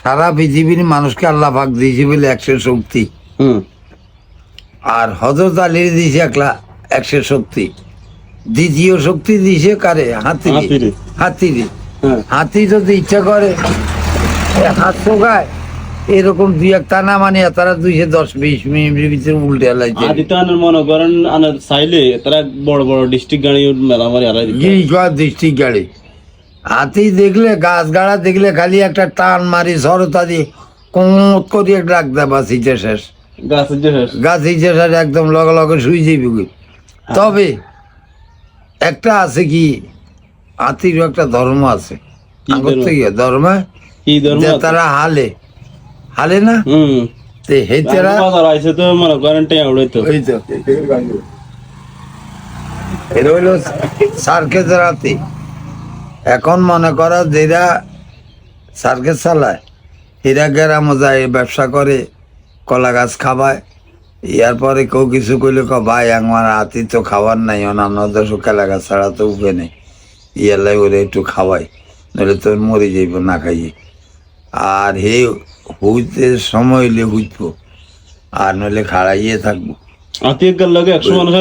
সারা পৃথিবীর মানুষকে আল্লাহ পাক দিয়েছে বলে একশো শক্তি। হুম। আর হজরত আলীর দিয়েছে একলা একশো শক্তি। দ্বিতীয় শক্তি দিয়েছে কারে? হাতিরে। হাতিরে। হ্যাঁ। হাতি যদি ইচ্ছা করে হাত শোকায় এরকম দুই একটা না মানে তারা দুইশো দশ বিশ মিনিটের ভিতরে উল্টে লাইছে আদি মনে করেন আনার চাইলে তারা বড় বড় ডিস্ট্রিক্ট গাড়ি মেলা মারি ডিস্ট্রিক্ট গাড়ি। হাতি দেখলে গাছ গাড়া দেখলে খালি একটা টান মারি সরতা দিয়ে কোমত করে ডাক দেবা সিটে শেষ। গাছ হিচে শেষ। একদম লগে লগে শুই যাবি গই। তবে একটা আছে কি হাতির একটা ধর্ম আছে। কি ধর্ম? তারা হালে। হালে না? তে হেতেরা আইছে তো মনে করেন টেয়া উড়াইতো এটা হইল সার্কেস রাতে এখন মনে করো যেরা সার্কেস চালায় এরা গেরাম যায় ব্যবসা করে কলা গাছ খাবায়। ইয়ার পরে কেউ কিছু কইলে ক ভাই আমার হাতি তো খাবার নাই অন্যান্য দেশ কলা গাছ ছাড়া তো উঠে নেই। ইয়ালাই ওরে একটু খাওয়াই নইলে তোর মরে যাইব না খাইয়ে। আর হে হইতে সময় হইলে হুইতবো আর নইলে খাড়াইয়ে থাকব। আতি এক লাগে একশো মানুষ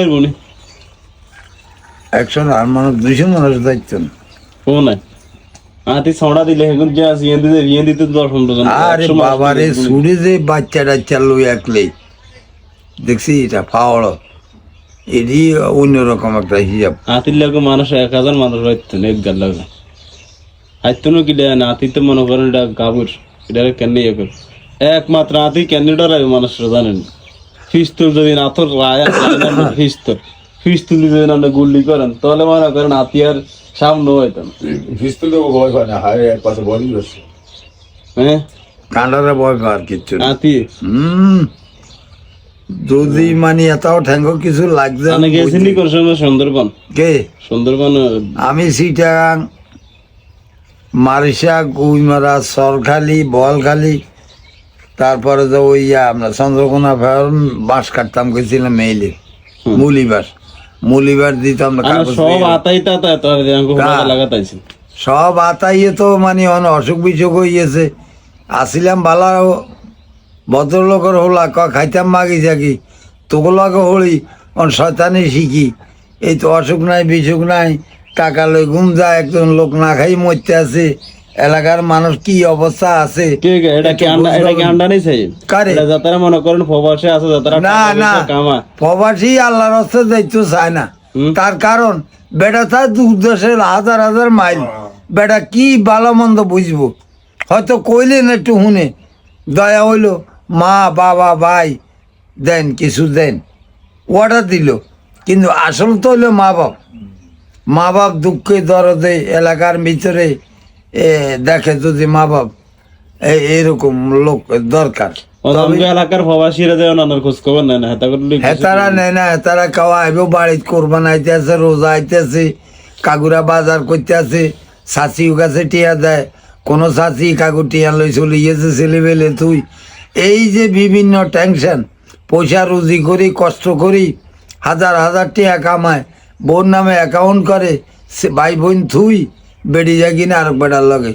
একশো আর মানুষ দুইশো মানুষ দায়িত্ব না। নাই আতি ছড়া দিলে এখন যে আরে যে বাচ্চা টাচ্চা লই একলেই দেখছি এটা ফাওড় এটি অন্যরকম একটা হিসাব। হাতির লাগে মানুষ এক হাজার মানুষ হইতো এক গাল লাগে। কি দেয় না? হাতি তো মনে করেন এটা গাবুর এটা কেন ইয়ে করে একমাত্র হাতি কেন ডরাবে মানুষরা জানেন? ফিস্তুল যদি নাথর রায় ফিস্তুল। ফিস্তুল যদি আপনি গুল্লি করেন তাহলে মনে করেন হাতি আর সামনে হইতাম পিস্তল দেবো ভয় পায় না হায় এক পাশে বড়ি রয়েছে হ্যাঁ কাঁটারে ভয় পাওয়ার কিচ্ছু না হাতি হুম যদি মানে এটাও ঠ্যাঙ্গ কিছু লাগছে আমি গেছিলি কোন সময় সুন্দরবন কে সুন্দরবন আমি সিটাং মারিসা গুইমারা সরখালি বলখালি তারপরে তো ওই আমরা চন্দ্রকোনা ফার্ম বাঁশ কাটতাম গেছিলাম মেইলে। মুলি বাঁশ মুলি দিতাম না সব আতাই তাতা। সব আতাইয়ে তো মানে অন অসুখ বিসুখ হইয়েছে। আসিলাম বালা ভদ্রলোকের হলা ক খাইতাম মাগি থাকি তোগুলাকে হলি অন শয়তানি শিখি। এই তো অসুখ নাই বিসুখ নাই টাকা লই ঘুম যায় একজন লোক না খাই মরতে আছে। এলাকার মানুষ কি অবস্থা আছে? কে কে? এটা কি আন্ডা এটা কি আন্ডা নেই চাই কারে? যাতারা মনে করেন প্রবাসে আছে যাতারা না না। প্রবাসী আল্লাহর হস্তে যাইতে চায় না। তার কারণ বেটা তার দূর দেশের হাজার হাজার মাইল। বেটা কি ভালো মন্দ বুঝব? হয়তো কইলেন একটু শুনে। দয়া হইল মা বাবা ভাই দেন কিছু দেন। অর্ডার দিল। কিন্তু আসল তো হইল মা বাপ। মা বাপ দুঃখে দরদে এলাকার ভিতরে দেখে যদি মা বাপ এরকম লোক দরকার অদমকে এলাকার প্রবাসীরা যায় নানার খোঁজ খবর নেয় না হেতা করলে হেতারা নেয় না হেতারা খাওয়া আইব বাড়িতে কোরবান রোজা কাগুরা বাজার করতে আছে সাচিও কাছে টিয়া দেয় কোনো কাকু টিয়া লই চলে গিয়েছে ছেলে বেলে তুই। এই যে বিভিন্ন টেনশন পয়সা রুজি করি কষ্ট করি হাজার হাজার টিয়া কামায় বোন নামে অ্যাকাউন্ট করে সে ভাই বোন থুই বেড়ি যায় কিনা আর বেটার লগে